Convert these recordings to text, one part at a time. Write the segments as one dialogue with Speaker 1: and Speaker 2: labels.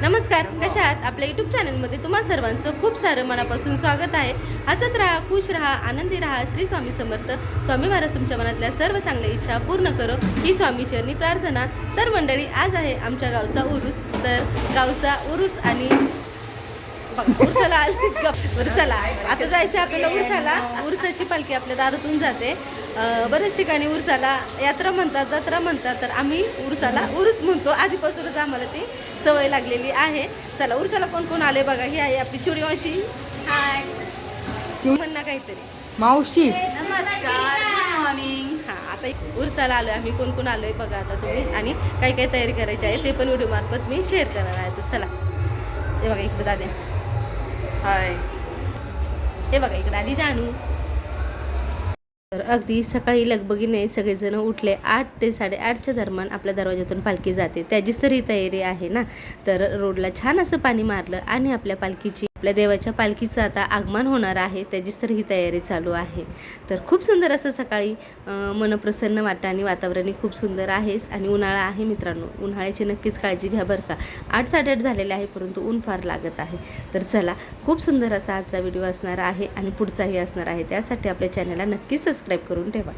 Speaker 1: नमस्कार कशा आहात? आपल्या यूट्यूब चॅनलमध्ये तुम्हा सर्वांचं खूप सारं मनापासून स्वागत आहे. हसत राहा खुश राहा आनंदी राहा श्री स्वामी समर्थ. स्वामी महाराज तुमच्या मनातल्या सर्व चांगल्या इच्छा पूर्ण करो. ही स्वामी चरणी प्रार्थना. तर मंडळी आज आहे आमच्या गावचा उरूस. तर गावचा उरूस आणि बघा, उरसाला आली उरसाला. आता जायचं आपल्याला उरसाला. उरसाची पालखी आपल्या दारातून जाते. बऱ्याच ठिकाणी उरसाला यात्रा म्हणतात जत्रा म्हणतात तर आम्ही उरसाला उरूस म्हणतो. आधीपासूनच आम्हाला ती सवय लागलेली आहे. चला उरसाला कोण कोण आले बघा. ही आहे आपली चुडीवाशी हाय. म्हणणं काहीतरी.
Speaker 2: मावशी.
Speaker 1: नमस्कार मॉर्निंग हां आता उरसाला आलोय आम्ही. कोण कोण आलोय बघा आता तुम्ही. आणि काही काही तयारी करायची आहे ते पण व्हिडिओ मार्फत मी शेअर करणार आहे. तर चला. हे बघा इकडे दाद्या.
Speaker 2: हाय.
Speaker 1: हे बघा इकडे आधी जानू. तर अगदी सकाळी लगबगीने सगळेजण उठले. आठ ते साडेआठच्या दरम्यान आपल्या दरवाजातून पालखी जाते. त्याचीच तर ही तयारी आहे ना? तर रोडला छान असं पाणी मारलं आणि आपल्या पालखीची आपल्या देवाच्या पालखीचं आता आगमन होणार आहे त्याचीच तर ही तयारी चालू आहे. तर खूप सुंदर असं सकाळी मनप्रसन्न मन प्रसन्न वाटतं आणि वातावरणही खूप सुंदर आहेस आणि उन्हाळा आहे मित्रांनो. उन्हाळ्याची नक्कीच काळजी घ्या बरं का. आठ साडेआठ झालेले आहे परंतु ऊन फार लागत आहे. तर चला खूप सुंदर असा आजचा व्हिडिओ असणार आहे आणि पुढचाही असणार आहे. त्यासाठी आपल्या चॅनलला नक्कीच सबस्क्राईब करून ठेवा.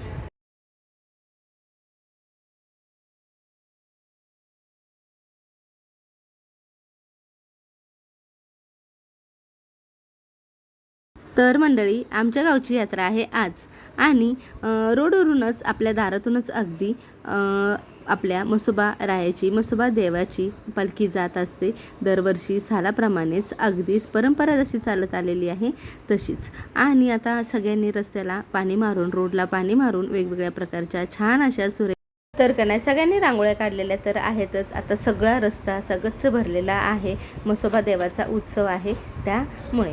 Speaker 1: तर मंडळी आमच्या गावची यात्रा आहे आज. आणि रोडवरूनच आपल्या दारातूनच अगदी आपल्या मसोबा रायाची मसोबा देवाची पालखी जात असते. दरवर्षी सालाप्रमाणेच अगदीच परंपरा जशी चालत आलेली आहे तशीच. आणि आता सगळ्यांनी रस्त्याला पाणी मारून रोडला पाणी मारून वेगवेगळ्या प्रकारच्या छान अशा सुरे तर का नाही सगळ्यांनी रांगोळ्या काढलेल्या तर आहेतच. आता सगळा रस्ता असा गच्च भरलेला आहे. मसोबा देवाचा उत्सव आहे त्यामुळे.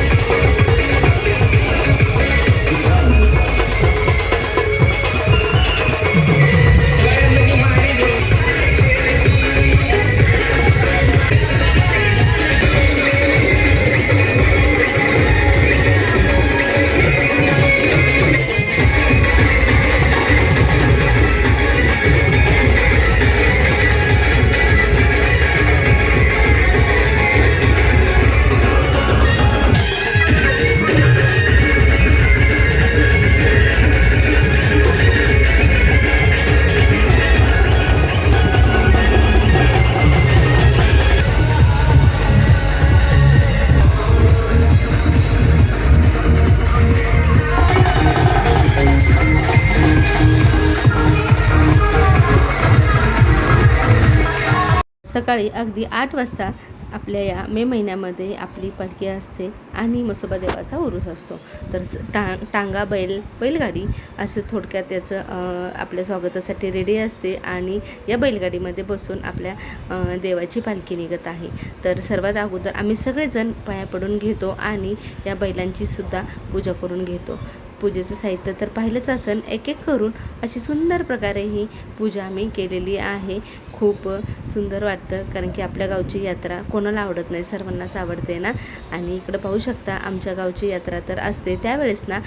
Speaker 1: सकाळी अगदी आठ वाजता आपल्या या मे महिन्यामध्ये आपली पालखी असते आणि मसोबा देवाचा उरूस असतो. तर टांग टा टांगा बैल बैलगाडी असं थोडक्यात त्याचं आपल्या स्वागतासाठी रेडी असते आणि या बैलगाडीमध्ये बसून आपल्या देवाची पालखी निघत आहे. तर सर्वात अगोदर आम्ही सगळेजण पाया पडून घेतो आणि या बैलांची सुद्धा पूजा करून घेतो. पूजेचं साहित्य तर पाहिलंच असेल. एक एक करून अशी सुंदर प्रकारे ही पूजा आम्ही केलेली आहे. खूप सुंदर वाटतं कारण की आपल्या गावची यात्रा कोणाला आवडत नाही सर्वांनाच आवडते ना? आणि इकडं पाहू शकता आमच्या गावची यात्रा तर असते. त्यावेळेस ना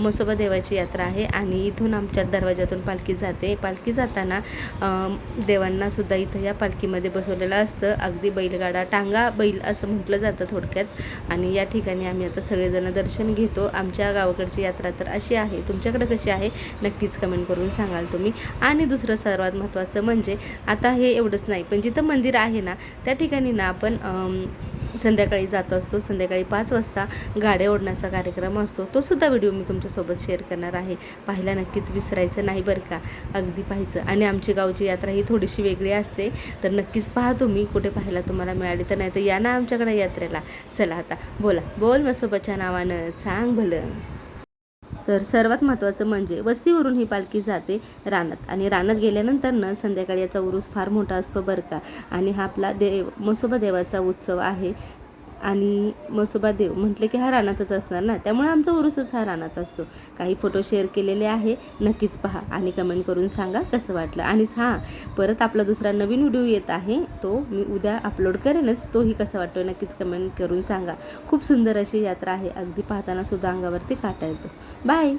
Speaker 1: मसोबा देवाची यात्रा आहे आणि इथून आमच्या दरवाज्यातून पालखी जाते. पालखी जाताना देवांनासुद्धा इथं या पालखीमध्ये बसवलेलं असतं. अगदी बैलगाडा टांगा बैल असं म्हटलं जातं थोडक्यात. आणि या ठिकाणी आम्ही आता सगळेजण दर्शन घेतो. आमच्या गावाकडची यात्रा तर अशी आहे. तुमच्याकडे कशी आहे? नक्कीच कमेंट करून सांगाल तुम्ही. आणि दुसरं सर्वात महत्त्वाचं म्हणजे आता हे एवढंच नाही पण जिथं मंदिर आहे ना त्या ठिकाणी ना आपण संध्याकाळी जात असतो. संध्याकाळी पाच वाजता गाड्या ओढण्याचा कार्यक्रम असतो. तो सुद्धा व्हिडिओ मी तुमच्यासोबत शेअर करणार आहे. पाहायला नक्कीच विसरायचं नाही बरं का? अगदी पाहायचं. आणि आमची गावची यात्रा ही थोडीशी वेगळी असते. तर नक्कीच पहा तुम्ही कुठे पाहायला तुम्हाला मिळाली तर नाही तर या ना आमच्याकडे यात्रेला. चला आता बोला. बोल मसोबाच्या नावानं सांग भलं. तर सर्वात महत्त्वाचं म्हणजे वस्तीवरून ही पालखी जाते रानात. आणि रानात गेल्यानंतर न संध्याकाळी याचा उरूस फार मोठा असतो बरं का. आणि हा आपला देव मसोबा देवाचा उत्सव आहे. आणि मसोबा देव म्हटले की हा रानातच असणार ना त्यामुळे आमचा उरूसच हा रानात असतो. काही फोटो शेअर केलेले आहे नक्कीच पहा आणि कमेंट करून सांगा कसं वाटलं. आणि हां परत आपला दुसरा नवीन व्हिडिओ येत आहे तो मी उद्या अपलोड करेनच तोही कसा वाटतो नक्कीच कमेंट करून सांगा. खूप सुंदर अशी यात्रा आहे अगदी पाहताना सुद्धा अंगावरती काटा येतो. बाय